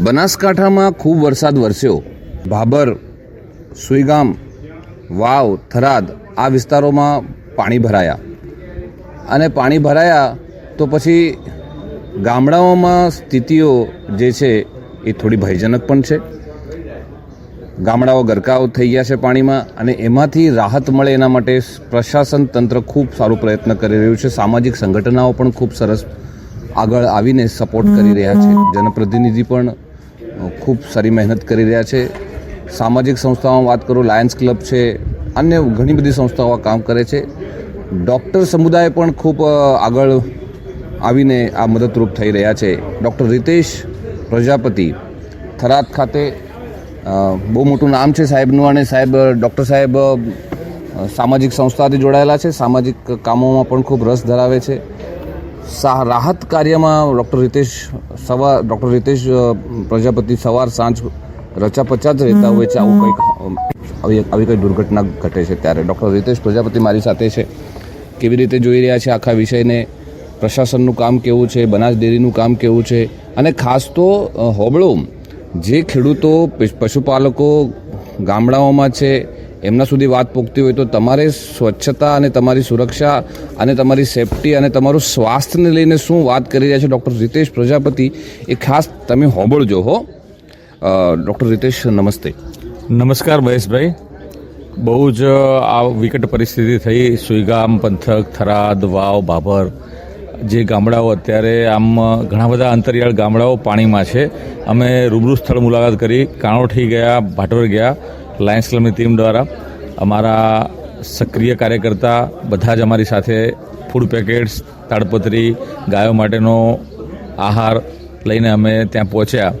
બનાસકાંઠામાં ખૂબ વરસાદ વરસ્યો. ભાભર સુઈગામ વાવ થરાદ આ વિસ્તારોમાં પાણી ભરાયા. અને પાણી ભરાયા તો પછી ગામડાઓમાં સ્થિતિઓ જે છે એ થોડી ભયજનક પણ છે. ગામડાઓ ગરકાવ થઈ ગયા છે પાણીમાં અને એમાંથી રાહત મળે એના માટે પ્રશાસન તંત્ર ખૂબ સારું પ્રયત્ન કરી રહ્યું છે. સામાજિક સંગઠનાઓ પણ ખૂબ સરસ આગળ આવીને સપોર્ટ કરી રહ્યા છે. જનપ્રતિનિધિ પણ ખૂબ સારી મહેનત કરી રહ્યા છે. સામાજિક સંસ્થાઓમાં વાત કરું લાયન્સ ક્લબ છે, અન્ય ઘણી બધી સંસ્થાઓ કામ કરે છે. ડૉક્ટર સમુદાય પણ ખૂબ આગળ આવીને આ મદદરૂપ થઈ રહ્યા છે. ડૉક્ટર રીતેશ પ્રજાપતિ, થરાદ ખાતે બહુ મોટું નામ છે સાહેબનું અને સાહેબ ડૉક્ટર સાહેબ સામાજિક સંસ્થાથી જોડાયેલા છે. સામાજિક કામોમાં પણ ખૂબ રસ ધરાવે છે. રાહત કાર્યમાં ડૉક્ટર રિતેશ સવાર, ડૉક્ટર રિતેશ પ્રજાપતિ સવાર સાંજ રચાપચા જ રહેતા હોય છે. આવું કંઈક આવી આવી કંઈ દુર્ઘટના ઘટે છે ત્યારે. ડૉક્ટર રિતેશ પ્રજાપતિ મારી સાથે છે. કેવી રીતે જોઈ રહ્યા છે આખા વિષયને? પ્રશાસનનું કામ કેવું છે? બનાસ ડેરીનું કામ કેવું છે? અને ખાસ તો હોબળો, જે ખેડૂતો પશુપાલકો ગામડાઓમાં છે એમના સુધી વાત પહોંચતી હોય તો તમારે સ્વચ્છતા અને તમારી સુરક્ષા અને તમારી સેફટી અને તમારું સ્વાસ્થ્યને લઈને શું વાત કરી રહ્યા છે ડૉક્ટર રીતેશ પ્રજાપતિ? એ ખાસ તમે હોબળજો હો. ડૉક્ટર રીતેશ, નમસ્તે. નમસ્કાર મહેશભાઈ. બહુ જ આ વિકટ પરિસ્થિતિ થઈ. સુઈગામ, પંથક, થરાદ, વાવ ભાભર જે ગામડાઓ અત્યારે આમ ઘણા બધા અંતરિયાળ ગામડાઓ પાણીમાં છે. અમે રૂબરૂ સ્થળ મુલાકાત કરી. કાણોઠી ગયા ભાટોર ગયા. લાયન્સ ક્લબની ટીમ દ્વારા અમારા સક્રિય કાર્યકર્તા બધા જ અમારી સાથે ફૂડ પેકેટ્સ તાડપત્રી, ગાયો માટેનો આહાર લઈને અમે ત્યાં પહોંચ્યા.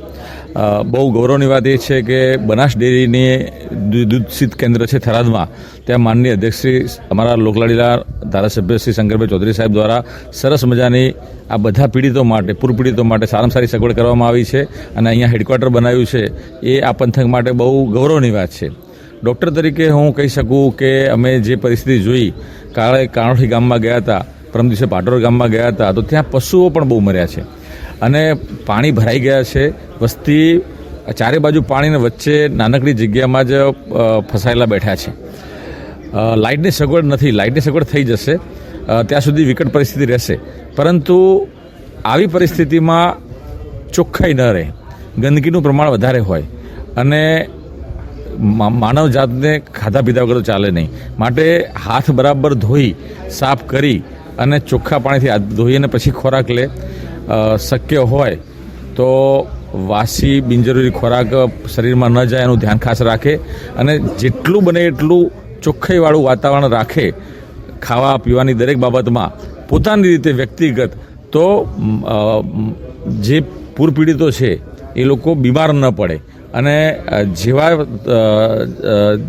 બહુ ગૌરવની વાત એ છે કે બનાસ ડેરીની દૂધ શીત કેન્દ્ર છે થરાદમાં. ત્યાં માનનીય અધ્યક્ષશ્રી અમારા લોકલાડીલા ધારાસભ્ય શ્રી શંકરભાઈ ચૌધરી સાહેબ દ્વારા સરસ મજાની આ બધા પીડિતો માટે પૂર પીડિતો માટે સારામાં સારી સગવડ કરવામાં આવી છે અને અહીંયા હેડક્વાર્ટર બનાવ્યું છે. એ આ પંથક માટે બહુ ગૌરવની વાત છે. ડૉક્ટર તરીકે હું કહી શકું કે અમે જે પરિસ્થિતિ જોઈ, કાળે કાણોઠી ગામમાં ગયા હતા, પરમ દિવસે પાટોર ગામમાં ગયા હતા, તો ત્યાં પશુઓ પણ બહુ મર્યા છે. અને પાણી ભરાઈ ગયા છે. વસ્તી, ચારે બાજુ પાણીને વચ્ચે નાનકડી જગ્યામાં જ ફસાયેલા બેઠા છે. લાઇટની સગવડ નથી. લાઇટની સગવડ થઈ જશે. ત્યાં સુધી વિકટ પરિસ્થિતિ રહેશે. પરંતુ આવી પરિસ્થિતિમાં ચોખ્ખાઈ ન રહે. ગંદકીનું પ્રમાણ વધારે હોય. અને માનવ જાતને ખાધા પીધા વગર ચાલે નહીં. માટે હાથ બરાબર ધોઈ, સાફ કરી અને ચોખ્ખા પાણીથી ધોઈ અને પછી ખોરાક લે. શક્ય હોય તો વાસી બિનજરૂરી ખોરાક શરીરમાં ન જાય એનું ધ્યાન ખાસ રાખે અને જેટલું બને એટલું ચોખ્ખાઈવાળું વાતાવરણ રાખે ખાવા પીવાની દરેક બાબતમાં પોતાની રીતે વ્યક્તિગત તો જે પૂર પીડિતો છે એ લોકો બીમાર ન પડે અને જેવા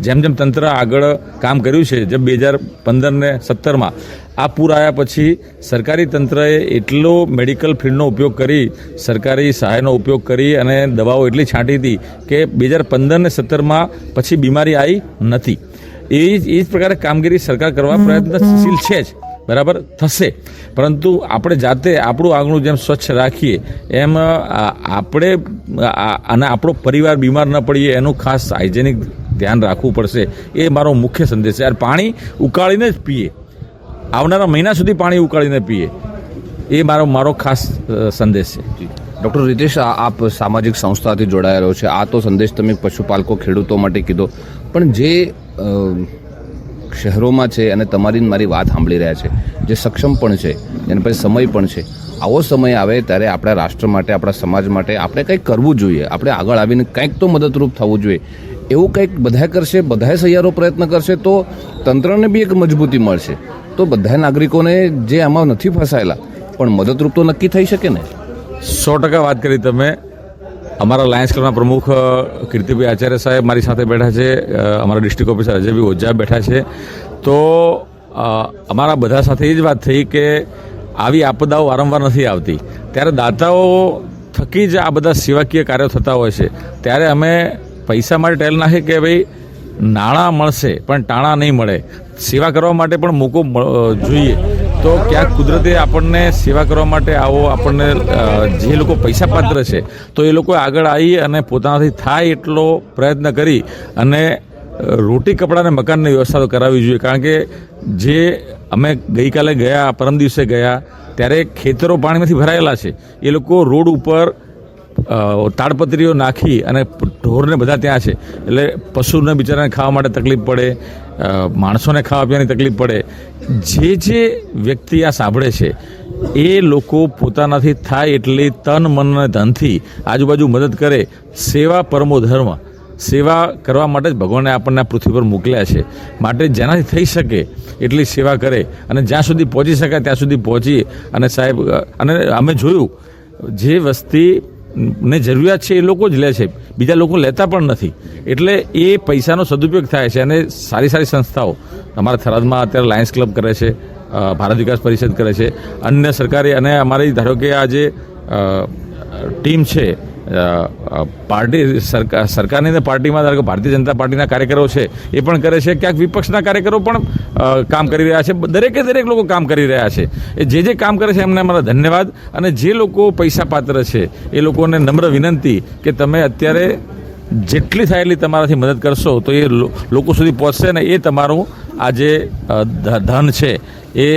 જેમ જેમ તંત્ર આગળ કામ કર્યું છે, જેમ બે હજાર પંદર ને સત્તરમાં આ પૂર આવ્યા પછી સરકારી તંત્રએ એટલો મેડિકલ ફિલ્ડનો ઉપયોગ કરી, સરકારી સહાયનો ઉપયોગ કરી અને દવાઓ એટલી છાંટી હતી કે બે હજાર પંદર ને સત્તરમાં પછી બીમારી આવી નથી. એ જ એ જ પ્રકારે કામગીરી સરકાર કરવા પ્રયત્નશીલ છે જ. બરાબર? થશે. પરંતુ આપણે જાતે આપણું આંગણું જેમ સ્વચ્છ રાખીએ, એમ આપણે અને આપણો પરિવાર બીમાર ન પડીએ, એનું ખાસ હાઇજેનિક ધ્યાન રાખવું પડશે. એ મારો મુખ્ય સંદેશ છે. યાર પાણી ઉકાળીને જ પીએ. આવનારા મહિના સુધી પાણી ઉકાળીને પીએ. એ મારો મારો ખાસ સંદેશ છે. ડૉક્ટર રીતેશ આપ સામાજિક સંસ્થાથી જોડાયેલો છે. આ તો સંદેશ તમે પશુપાલકો, ખેડૂતો માટે કીધો. પણ જે શહેરોમાં છે અને તમારી મારી વાત સાંભળી રહ્યા છે, જે સક્ષમ પણ છે એના પાસે સમય પણ છે, આવો સમય આવે ત્યારે આપણા રાષ્ટ્ર માટે, આપણા સમાજ માટે આપણે કંઈક કરવું જોઈએ. આપણે આગળ આવીને કંઈક તો મદદરૂપ થવું જોઈએ. એવું કંઈક બધાએ કરશે, બધાએ સહિયારો પ્રયત્ન કરશે તો તંત્રને બી એક મજબૂતી મળશે. તો બધા નાગરિકોને જે આમાં નથી ફસાયેલા, પણ મદદરૂપ તો નક્કી થઈ શકે ને? સો ટકા વાત કરી તમે. અમારા લાયન્સ ક્લબના પ્રમુખ કીર્તિભાઈ આચાર્ય સાહેબ મારી સાથે બેઠા છે. અમારા ડિસ્ટ્રિક્ટ ઓફિસર અજયભાઈ ઓઝા બેઠા છે. તો અમારા બધા સાથે એ જ વાત થઈ કે આવી આપદાઓ વારંવાર નથી આવતી. ત્યારે દાતાઓ થકી જ આ બધા સેવાકીય કાર્યો થતા હોય છે. ત્યારે અમે પૈસા માટે ટેલ નાખી કે ભાઈ નાણાં મળશે, પણ ટાણા નહીં મળે. સેવા કરવા માટે પણ મોકો જોઈએ. તો ક્યાંક કુદરતે આપણને સેવા કરવા માટે આવો આપણને જે લોકો પૈસા પાત્ર છે, તો એ લોકો આગળ આવી અને પોતાનાથી થાય એટલો પ્રયત્ન કરી અને રોટી, કપડાં અને મકાનની વ્યવસ્થા તો કરાવવી જોઈએ. કારણ કે જે અમે ગઈકાલે ગયા, પરમ દિવસે ગયા, ત્યારે ખેતરો પાણીમાંથી ભરાયેલા છે. એ લોકો રોડ ઉપર તાડપત્રીઓ નાખી અને ઢોરને બધા ત્યાં છે. એટલે પશુને બિચારાને ખાવા માટે તકલીફ પડે માણસોને ખાવા પીવાની તકલીફ પડે. જે જે વ્યક્તિ આ સાંભળે છે, એ લોકો પોતાનાથી થાય એટલી તન, મન અને ધનથી આજુબાજુ મદદ કરે. સેવા પરમો ધર્મ. સેવા કરવા માટે જ ભગવાને આપણને આ પૃથ્વી પર મોકલ્યા છે. માટે જેનાથી થઈ શકે એટલી સેવા કરે અને જ્યાં સુધી પહોંચી શકાય ત્યાં સુધી પહોંચી અને સાહેબ, અને અમે જોયું, જે વસ્તી ને જરૂરિયાત છે એ લોકો જ લે છે. બીજા લોકો લેતા પણ નથી. એટલે એ પૈસાનો સદુપયોગ થાય છે અને સારી સારી સંસ્થાઓ અમારા થરાદમાં અત્યારે લાયન્સ ક્લબ કરે છે ભારત વિકાસ પરિષદ કરે છે. અન્ય સરકારી અને અમારી ધારો કે આ જે અ, ટીમ છે પાર્ટી સરકાર, સરકારની અને પાર્ટીમાં, ધારો કે ભારતીય જનતા પાર્ટીના કાર્યકરો છે, એ પણ કરે છે, ક્યાંક વિપક્ષના કાર્યકરો પણ કામ કરી રહ્યા છે, દરેકે દરેક લોકો કામ કરી રહ્યા છે. એ જે જે કામ કરે છે, એમને અમારા ધન્યવાદ. અને જે લોકો પૈસા પાત્ર છે, એ લોકોને નમ્ર વિનંતી કે તમે અત્યારે જેટલી થાય તમારાથી મદદ કરશો, તો એ લોકો સુધી પહોંચશે ને એ તમારું આ જે ધન છે, એ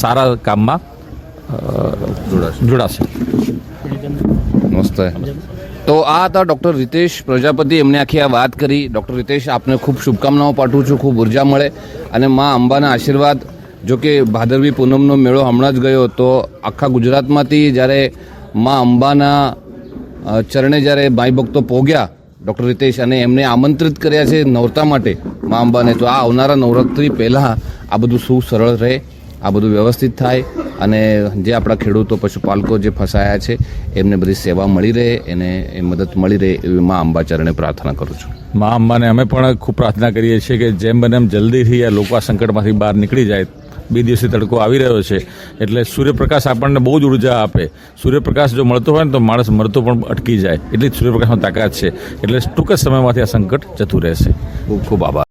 સારા કામમાં જોડાશે જોડાશે. મસ્ત તો આ હતા ડૉક્ટર રીતેશ પ્રજાપતિ. એમને આખી આ વાત કરી. ડૉક્ટર રીતેશ, આપને ખૂબ શુભકામનાઓ પાઠવું છું. ખૂબ ઊર્જા મળે. અને મા અંબાના આશીર્વાદ. જો કે ભાદરવી પૂનમનો મેળો હમણાં જ ગયો, તો આખા ગુજરાતમાંથી જ્યારે મા અંબાના ચરણે જ્યારે ભાઈ ભક્તો પોગ્યા ડૉક્ટર રીતેશ અને એમને આમંત્રિત કર્યા છે નવરતા માટે મા અંબાને, તો આ આવનારા નવરાત્રિ પહેલાં આ બધું શું સરળ રહે, આ બધું વ્યવસ્થિત થાય. અને જે આપણા ખેડૂતો પશુપાલકો જે ફસાયા છે, એમને બધી સેવા મળી રહે, એને એ મદદ મળી રહે એવી મા અંબા ચરણે પ્રાર્થના કરું છું. મા અંબાને અમે પણ ખૂબ પ્રાર્થના કરીએ છીએ કે જેમ બને એમ જલ્દીથી આ લોકો આ સંકટમાંથી બહાર નીકળી જાય. બે દિવસથી તડકો આવી રહ્યો છે, એટલે સૂર્યપ્રકાશ આપણને બહુ જ ઊર્જા આપે. સૂર્યપ્રકાશ જો મળતો હોય ને તો માણસ મરતો પણ અટકી જાય. એટલી જ સૂર્યપ્રકાશમાં તાકાત છે. એટલે ટૂંક જ સમયમાંથી આ સંકટ જતું રહેશે. ખૂબ ખૂબ આભાર.